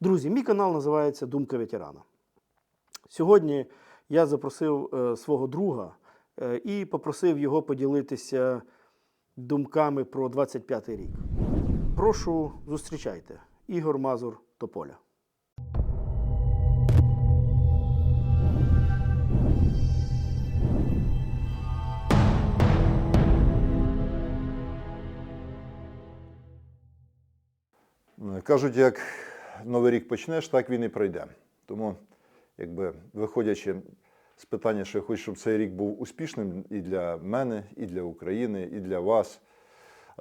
Друзі, мій канал називається Думка ветерана. Сьогодні я запросив е, свого друга е, і попросив його поділитися думками про 25-й рік. Прошу, зустрічайте. Ігор Мазур Тополя. Кажуть, як Новий рік почнеш, так він і пройде. Тому, якби виходячи з питання, що я хочу, щоб цей рік був успішним і для мене, і для України, і для вас,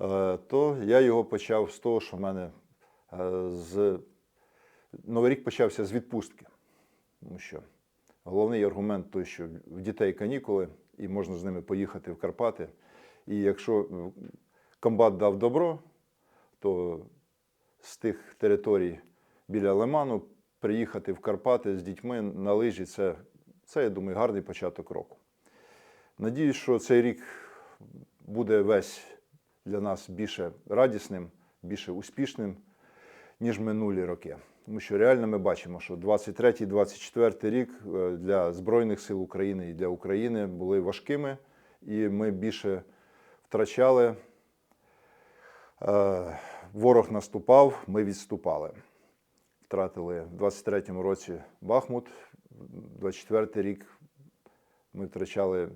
е, то я його почав з того, що в мене е, з Новий рік почався з відпустки. Тому що головний аргумент той, що в дітей канікули, і можна з ними поїхати в Карпати. І якщо комбат дав добро, то з тих територій біля Лиману приїхати в Карпати з дітьми на лижі це, це, я думаю, гарний початок року. Надіюсь, що цей рік буде весь для нас більше радісним, більше успішним, ніж минулі роки. Тому що реально ми бачимо, що 23-24 рік е, для Збройних сил України і для України були важкими, і ми більше втрачали. Е, Ворог наступав, ми відступали. Втратили в 23-му році Бахмут, 24-й рік ми втрачали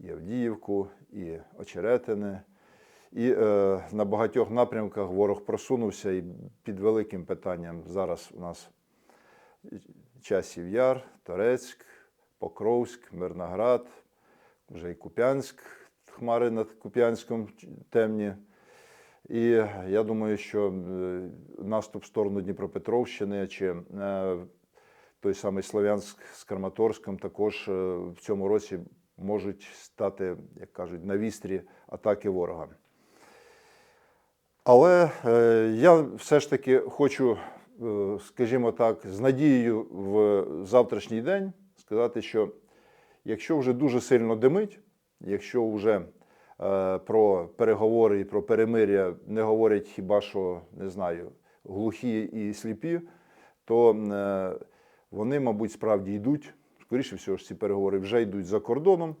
і Авдіївку, і Очеретине. І е, на багатьох напрямках ворог просунувся і під великим питанням зараз у нас Часів Яр, Торецьк, Покровськ, Мирноград, вже і Куп'янськ, хмари над Куп'янськом темні. І я думаю, що е, наступ в сторону Дніпропетровщини чи е, той самий Слов'янськ з Краматорськом також е, в цьому році можуть стати, як кажуть, на вістрі атаки ворога. Але я все ж таки хочу, скажімо так, з надією в завтрашній день сказати, що якщо вже дуже сильно димить, якщо вже про переговори і про перемир'я не говорять хіба що не знаю, глухі і сліпі, то е, вони, мабуть, справді йдуть. Скоріше всього, ж ці переговори вже йдуть за кордоном.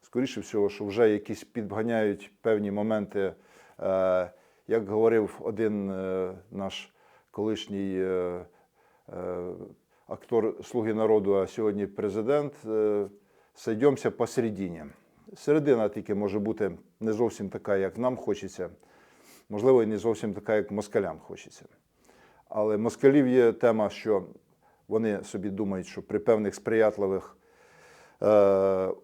Скоріше всього, що вже якісь підганяють певні моменти. Е, як говорив один е, наш колишній е, е, актор Слуги народу, а сьогодні президент, е, сойдемося посередині. Середина тільки може бути не зовсім така, як нам хочеться, можливо, і не зовсім така, як москалям хочеться. Але москалів є тема, що вони собі думають, що при певних сприятливих е,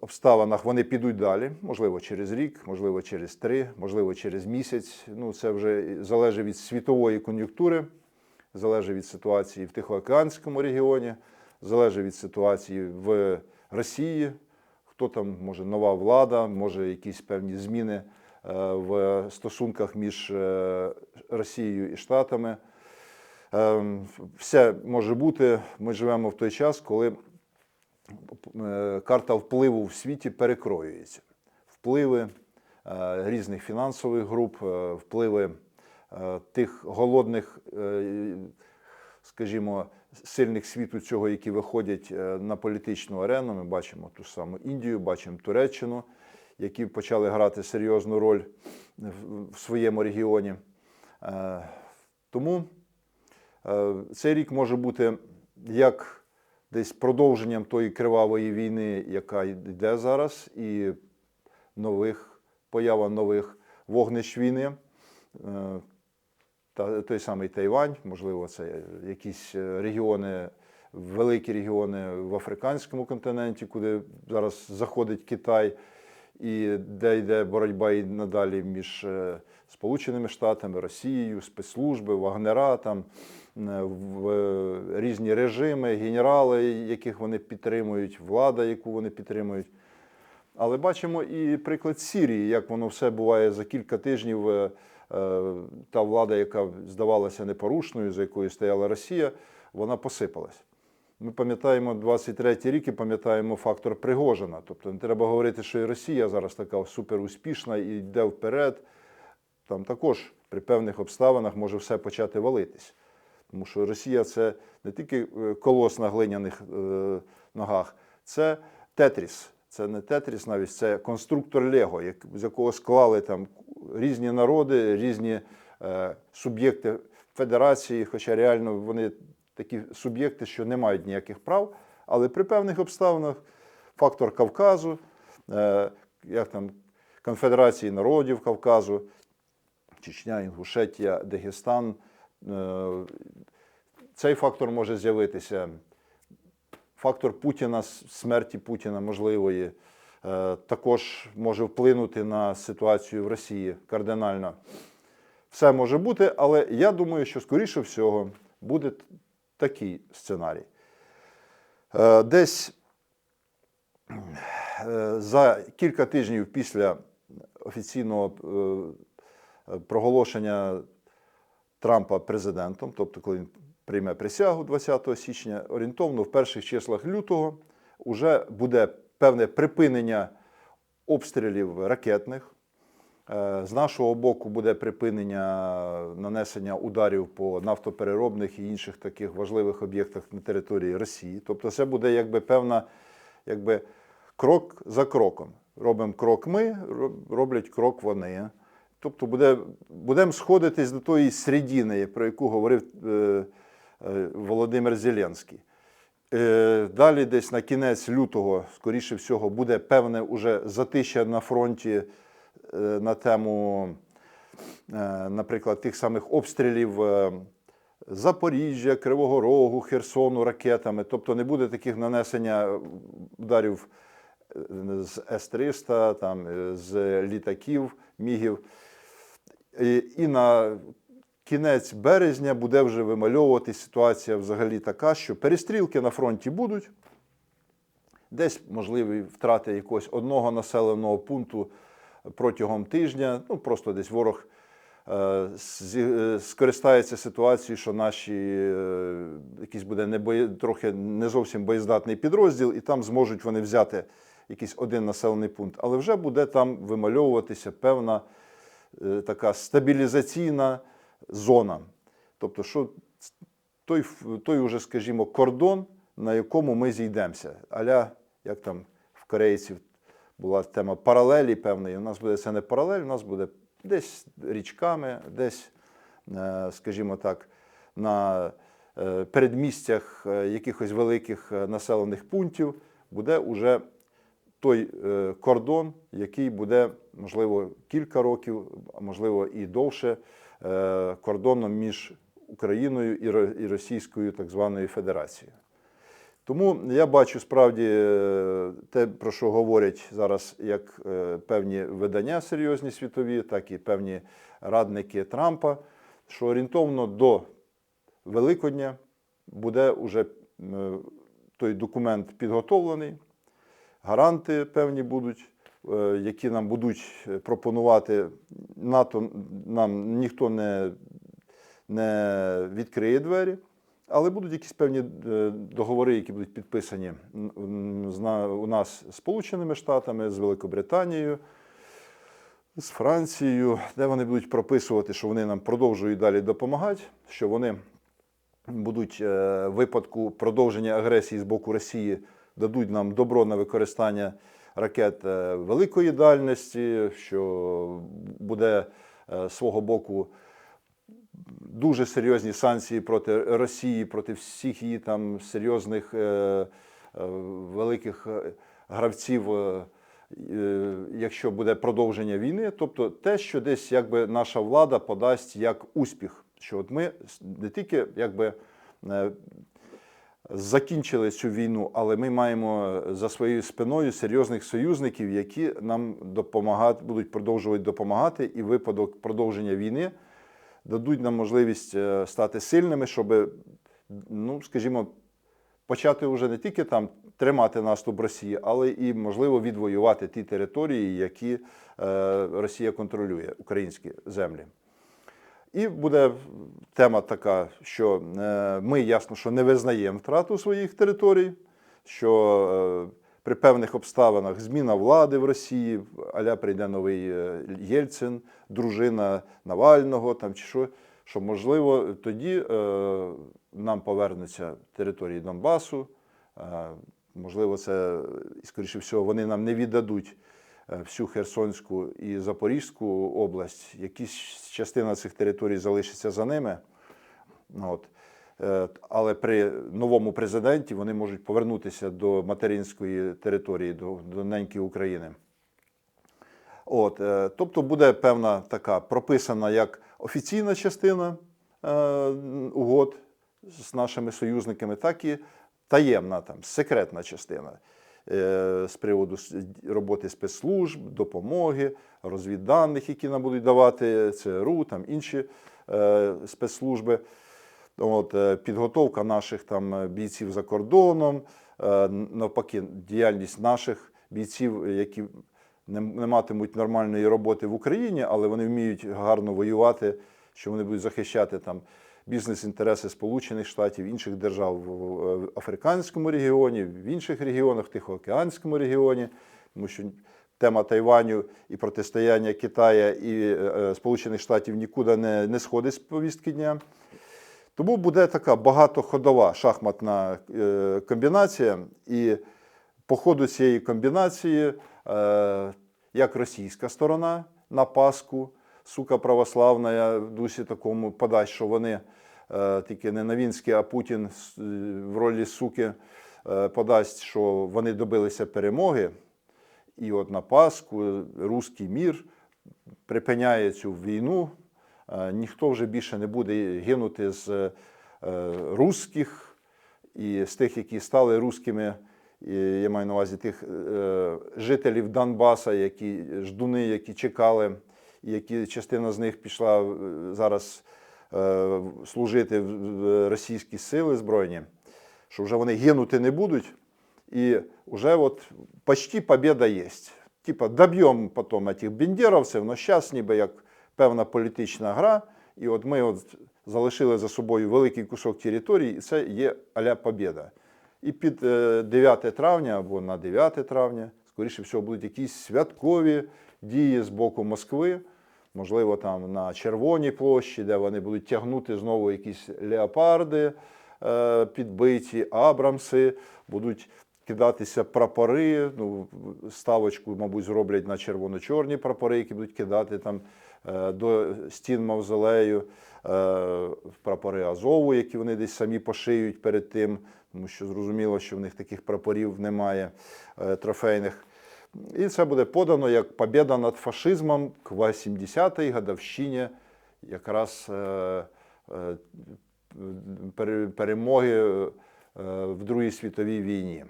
обставинах вони підуть далі, можливо, через рік, можливо, через три, можливо, через місяць. Ну, це вже залежить від світової кон'юнктури, залежить від ситуації в Тихоокеанському регіоні, залежить від ситуації в Росії. Хто там може нова влада, може якісь певні зміни е, в стосунках між е, Росією і Штатами. Ем, Все може бути. Ми живемо в той час, коли е, карта впливу в світі перекроюється. Впливи різних фінансових груп, впливи тих голодних, скажімо, сильних світу цього, які виходять е, на політичну арену. Ми бачимо ту саму Індію, бачимо Туреччину, які почали грати серйозну роль в- своєму регіоні. Е, Тому Е, Цей рік може бути як десь продовженням тої кривавої війни, яка йде зараз, і нових поява нових вогнищ війни. Той самий Тайвань, можливо, це якісь е, регіони, великі регіони в африканському континенті, куди зараз заходить Китай, і де йде боротьба і надалі між е, Сполученими Штатами, Росією, спецслужби, вагнера, там е, в різні режими, генерали, яких вони підтримують, влада, яку вони підтримують. Але бачимо і приклад Сірії, як воно все буває за кілька тижнів. Е, Та влада, яка здавалася непорушною, за якою стояла Росія, вона посипалась. Ми пам'ятаємо 23-й рік і пам'ятаємо фактор Пригожина. Тобто не треба говорити, що і Росія зараз така суперуспішна і йде вперед. Там також при певних обставинах може все почати валитись. Тому що Росія це не тільки е, колос на глиняних е, ногах, це Тетріс. Це не Тетріс навіть, це конструктор Лего, з якого склали там різні народи, різні е, суб'єкти федерації, хоча реально вони такі суб'єкти, що не мають ніяких прав, але при певних обставинах фактор Кавказу, е, як там Конфедерації народів Кавказу, Чечня, Інгушетія, Дагестан. е, Цей фактор може з'явитися. Фактор Путіна, смерті Путіна можливої, е, також може вплинути на ситуацію в Росії кардинально. Все може бути, але я думаю, що скоріше всього буде такий сценарій. Е, Десь е, за кілька тижнів після офіційного проголошення Трампа президентом, тобто коли він прийме присягу 20 січня, орієнтовно в перших числах лютого вже буде певне припинення обстрілів ракетних. Е, З нашого боку буде припинення нанесення ударів по нафтопереробних і інших таких важливих об'єктах на території Росії. Тобто, це буде якби певна, якби крок за кроком. Робимо крок ми, роблять крок вони. Тобто буде, будемо сходитись до тої середини, про яку говорив е, Володимир Зеленський. Е, Далі, десь на кінець лютого, скоріше всього, буде певне уже затища на фронті е, на тему, е, наприклад, тих самих обстрілів е, Запоріжжя, Кривого Рогу, Херсону ракетами. Тобто не буде таких нанесення ударів е, з С-300, там, е, з літаків, мігів. І на кінець березня буде вже вимальовуватись ситуація взагалі така, що перестрілки на фронті будуть. Десь можливі втрати якогось одного населеного пункту протягом тижня. Ну, просто десь ворог е, е, скористається ситуацією, що наші е, якийсь буде не бої, трохи не зовсім боєздатний підрозділ, і там зможуть вони взяти якийсь один населений пункт. Але вже буде там вимальовуватися певна е, така стабілізаційна зона. Тобто, що той, той уже, скажімо, кордон, на якому ми зійдемося. Аля, як там в корейців була тема паралелі певної, у нас буде це не паралель, у нас буде десь річками, десь, е, скажімо так, на е, передмістях е, якихось великих населених пунктів буде уже той кордон, який буде, можливо, кілька років, а можливо і довше, кордоном між Україною і Російською так званою Федерацією. Тому я бачу справді е, те, про що говорять зараз як е, певні видання серйозні світові, так і певні радники Трампа, що орієнтовно до Великодня буде вже е, той документ підготовлений, гаранти певні будуть, е, які нам будуть е, пропонувати НАТО, нам ніхто не, не відкриє двері. Але будуть якісь певні е, договори, які будуть підписані у нас з Сполученими Штатами, з Великобританією, з Францією, де вони будуть прописувати, що вони нам продовжують далі допомагати, що вони будуть е, в випадку продовження агресії з боку Росії дадуть нам добро на використання ракет е, великої дальності, що буде е, свого боку дуже серйозні санкції проти Росії, проти всіх її там серйозних е, великих гравців, якщо буде продовження війни. Тобто те, що десь якби наша влада подасть як успіх, що от ми не тільки якби. Закінчили цю війну, але ми маємо за своєю спиною серйозних союзників, які нам допомагати, будуть продовжувати допомагати, і випадок продовження війни дадуть нам можливість е, стати сильними, щоб, ну, скажімо, почати вже не тільки там тримати наступ Росії, але і, можливо, відвоювати ті території, які е, Росія контролює, українські землі. І буде тема така, що е, ми ясно, що не визнаємо втрату своїх територій, що е, при певних обставинах зміна влади в Росії, аля прийде новий е, Єльцин, дружина Навального там, чи що, що можливо тоді нам повернуться території Донбасу. Можливо, це, скоріше всього, вони нам не віддадуть всю Херсонську і Запорізьку область. Якісь частина цих територій залишиться за ними. От. Е, Але при новому президенті вони можуть повернутися до материнської території, до, до неньки України. От, е, тобто буде певна така прописана як офіційна частина е, угод з нашими союзниками, так і таємна, там, секретна частина е, з приводу роботи спецслужб, допомоги, розвідданих, які нам будуть давати ЦРУ, там інші е, спецслужби. От, е, підготовка наших там е, бійців за кордоном, е, навпаки, діяльність наших бійців, які не матимуть нормальної роботи в Україні, але вони вміють гарно воювати, що вони будуть захищати там бізнес-інтереси Сполучених Штатів, інших держав в Африканському регіоні, в інших регіонах, в Тихоокеанському регіоні, тому що тема Тайваню і протистояння Китая і е, е, Сполучених Штатів нікуди не, не сходить з повістки дня. Тому буде така багатоходова шахматна е, комбінація, і по ходу цієї комбінації, як російська сторона на Пасху, сука православна в дусі такому подасть, що вони тільки не Новінський, а Путін в ролі суки е, подасть, що вони добилися перемоги. І от на Пасху руський мір припиняє цю війну. Е, Ніхто вже більше не буде гинути з е, русських і з тих, які стали руськими. І Я маю на увазі тих е, жителів Донбаса, які ждуни, які чекали, які частина з них пішла е, зараз е, служити в в російські сили збройні, що вже вони гинути не будуть. И уже вот почти победа есть. Типа доб'ємо потім цих бендеровців, але зараз ніби як певна політична гра. І от ми от залишили за собою великий кусок території, і це є аля побєда. І під е, 9 травня або на 9 травня, скоріше всього, будуть якісь святкові дії з боку Москви. Можливо, там на Червоній площі, де вони будуть тягнути знову якісь леопарди е, підбиті, абрамси, будуть кидатися прапори. Ну, ставочку, мабуть, зроблять на червоно-чорні прапори, які будуть кидати там е, до стін мавзолею, е, прапори Азову, які вони десь самі пошиють перед тим, тому що зрозуміло, що в них таких прапорів немає трофейних. І це буде подано як побіда над фашизмом к 80-й годовщині якраз е, е, перемоги е, в Другій світовій війні.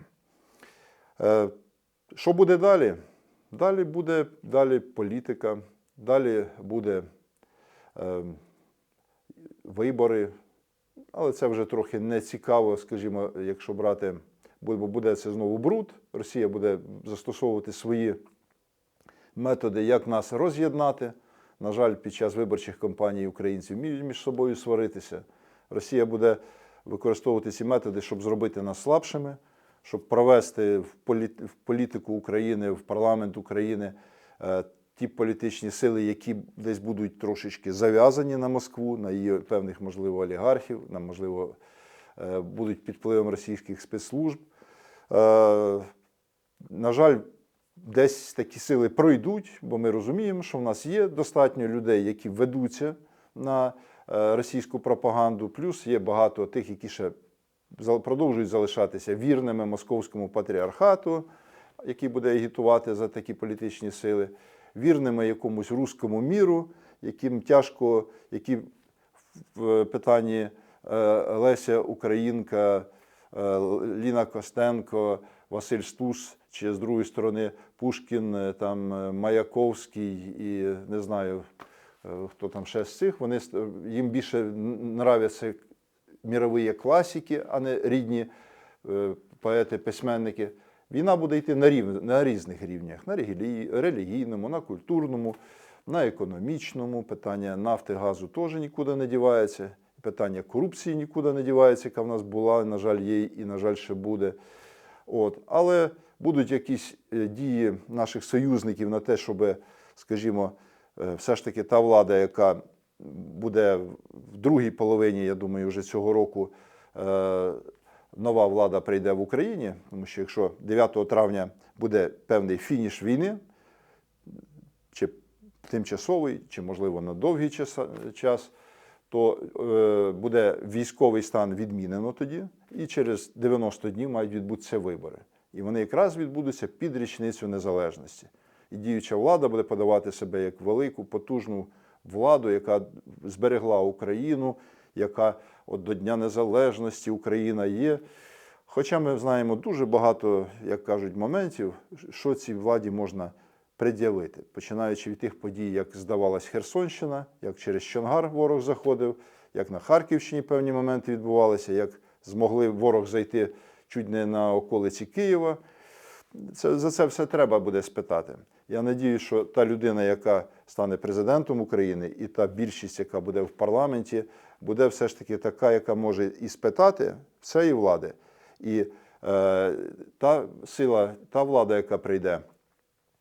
Що буде далі? Далі буде далі політика, далі буде е, вибори, але це вже трохи не цікаво, скажімо, якщо брати, бо буде це знову бруд. Росія буде застосовувати свої методи, як нас роз'єднати. На жаль, під час виборчих кампаній українці вміють між собою сваритися. Росія буде використовувати ці методи, щоб зробити нас слабшими, щоб провести в полі- в політику України, в парламент України е, ті політичні сили, які десь будуть трошечки зав'язані на Москву, на її певних, можливо, олігархів, на можливо, будуть під впливом російських спецслужб. Е, На жаль, десь такі сили пройдуть, бо ми розуміємо, що в нас є достатньо людей, які ведуться на е, російську пропаганду, плюс є багато тих, які ще продовжують залишатися вірними московському патріархату, який буде агітувати за такі політичні сили, вірними якомусь руському міру, яким тяжко, які в питанні е, Леся Українка, е, Ліна Костенко, Василь Стус, чи з другої сторони Пушкін, е, там е, Маяковський і не знаю, е, хто там ще з цих. Вони їм більше нравляться мірові класики, а не рідні е, поети, письменники. Війна буде йти на, рів... на різних рівнях: на релігійному, на культурному, на економічному. Питання нафти, газу теж нікуди не дівається. Питання корупції нікуди не дівається, яка в нас була, на жаль, є і, на жаль, ще буде. От. Але будуть якісь е, дії наших союзників на те, щоб, скажімо, е, все ж таки та влада, яка буде в другій половині, я думаю, вже цього року е, нова влада прийде в Україні, тому що якщо 9 травня буде певний фініш війни, чи тимчасовий, чи, можливо, на довгий час, то е, буде військовий стан відмінено тоді, і через 90 днів мають відбутися вибори. І вони якраз відбудуться під річницю незалежності. І діюча влада буде подавати себе як велику, потужну владу, яка зберегла Україну, яка от до Дня Незалежності Україна є. Хоча ми знаємо дуже багато, як кажуть, моментів, що цій владі можна пред'явити, починаючи від тих подій, як здавалась Херсонщина, як через Чонгар ворог заходив, як на Харківщині певні моменти відбувалися, як змогли ворог зайти чуть не на околиці Києва. Це, за це все треба буде спитати. Я надію, що та людина, яка стане президентом України, і та більшість, яка буде в парламенті, буде все ж таки така, яка може і спитати цієї влади. І е, та сила, та влада, яка прийде,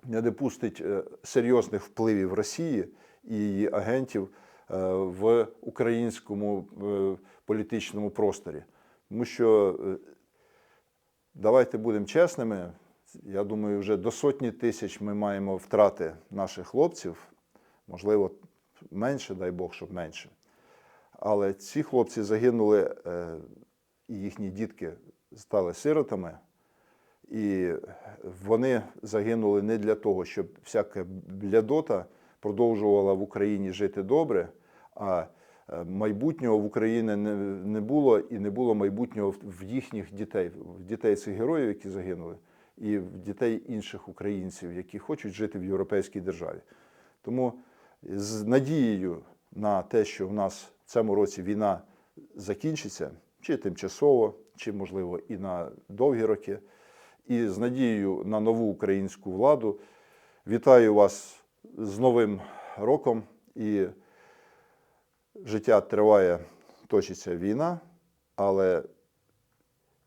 не допустить е, серйозних впливів Росії і її агентів е, в українському е, політичному просторі. Тому що давайте будемо чесними. Я думаю, вже до сотні тисяч ми маємо втрати наших хлопців, можливо, менше, дай Бог, щоб менше. Але ці хлопці загинули, і їхні дітки стали сиротами. І вони загинули не для того, щоб всяка блядота продовжувала в Україні жити добре, а е, майбутнього в Україні не, було і не було майбутнього в їхніх дітей, в дітей цих героїв, які загинули, і в дітей інших українців, які хочуть жити в європейській державі. Тому з надією на те, що в нас в цьому році війна закінчиться, чи тимчасово, чи, можливо, і на довгі роки, і з надією на нову українську владу. Вітаю вас з Новим роком. І життя триває, точиться війна, але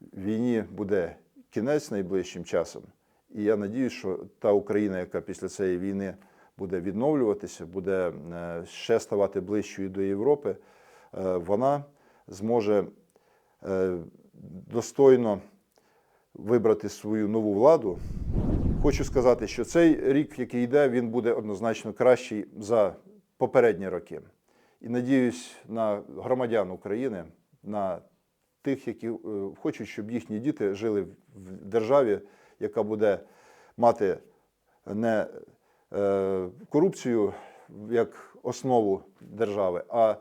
війні буде кінець найближчим часом. І я надію, що та Україна, яка після цієї війни буде відновлюватися, буде е, ще ставати ближчою до Європи, е, вона зможе е, достойно вибрати свою нову владу. Хочу сказати, що цей рік, який йде, він буде однозначно кращий за попередні роки. І надіюсь на громадян України, на тих, які е, хочуть, щоб їхні діти жили в державі, яка буде мати не е, корупцію як основу держави, а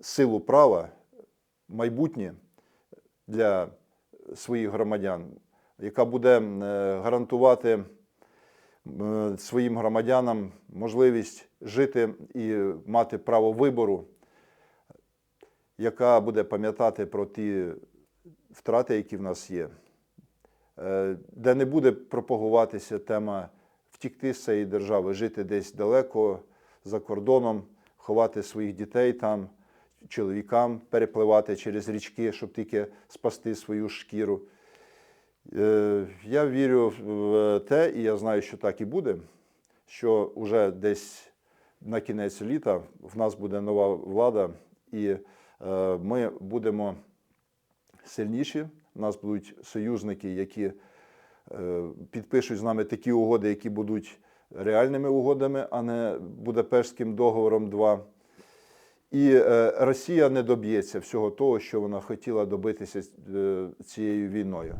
силу права, майбутнє для своїх громадян, яка буде е, гарантувати е, своїм громадянам можливість жити і мати право вибору, яка буде пам'ятати про ті втрати, які в нас є, е, де не буде пропагуватися тема втікти з цієї держави, жити десь далеко за кордоном, ховати своїх дітей там, чоловікам перепливати через річки, щоб тільки спасти свою шкіру. Е, Я вірю в те, і я знаю, що так і буде, що вже десь на кінець літа в нас буде нова влада, і е, ми будемо сильніші. У нас будуть союзники, які е, підпишуть з нами такі угоди, які будуть реальними угодами, а не Будапештським договором 2. І е, Росія не доб'ється всього того, що вона хотіла добитися е, цією війною.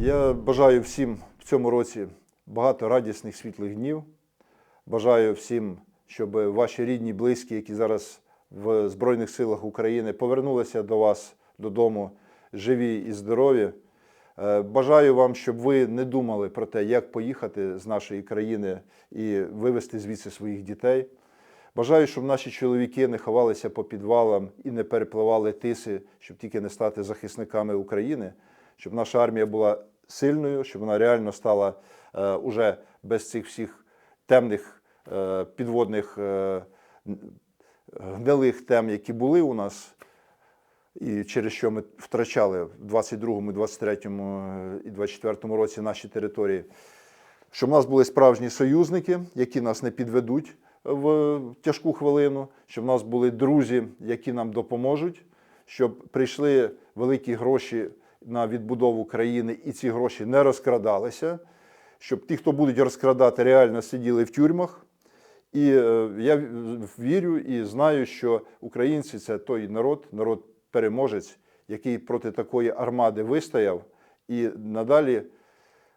Я бажаю всім в цьому році багато радісних світлих днів. Бажаю всім, щоб ваші рідні, близькі, які зараз в Збройних силах України, повернулися до вас додому живі і здорові. Е, Бажаю вам, щоб ви не думали про те, як поїхати з нашої країни і вивезти звідси своїх дітей. Бажаю, щоб наші чоловіки не ховалися по підвалам і не перепливали тиси, щоб тільки не стати захисниками України, щоб наша армія була сильною, щоб вона реально стала е, уже без цих всіх темних е, підводних е, гнилих тем, які були у нас, і через що ми втрачали в 22-му, 23-му і 24-му році наші території. Щоб у нас були справжні союзники, які нас не підведуть в тяжку хвилину, щоб в нас були друзі, які нам допоможуть, щоб прийшли великі гроші на відбудову країни, і ці гроші не розкрадалися, щоб ті, хто будуть розкрадати, реально сиділи в тюрмах. І е, я вірю і знаю, що українці це той народ, народ переможець, який проти такої армади вистояв, і надалі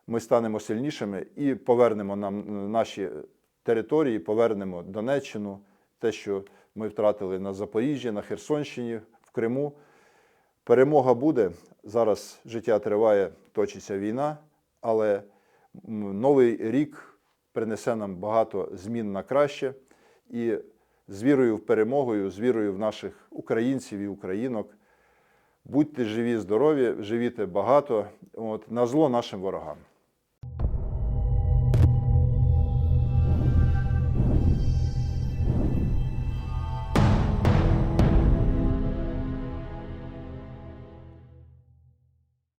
ми станемо сильнішими і повернемо нам наші території, повернемо Донеччину, те, що ми втратили на Запоріжжі, на Херсонщині, в Криму. Перемога буде. Зараз життя триває, точиться війна, але новий рік принесе нам багато змін на краще. І з вірою в перемогою, з вірою в наших українців і українок. Будьте живі, здорові, живіте багато, от, на зло нашим ворогам.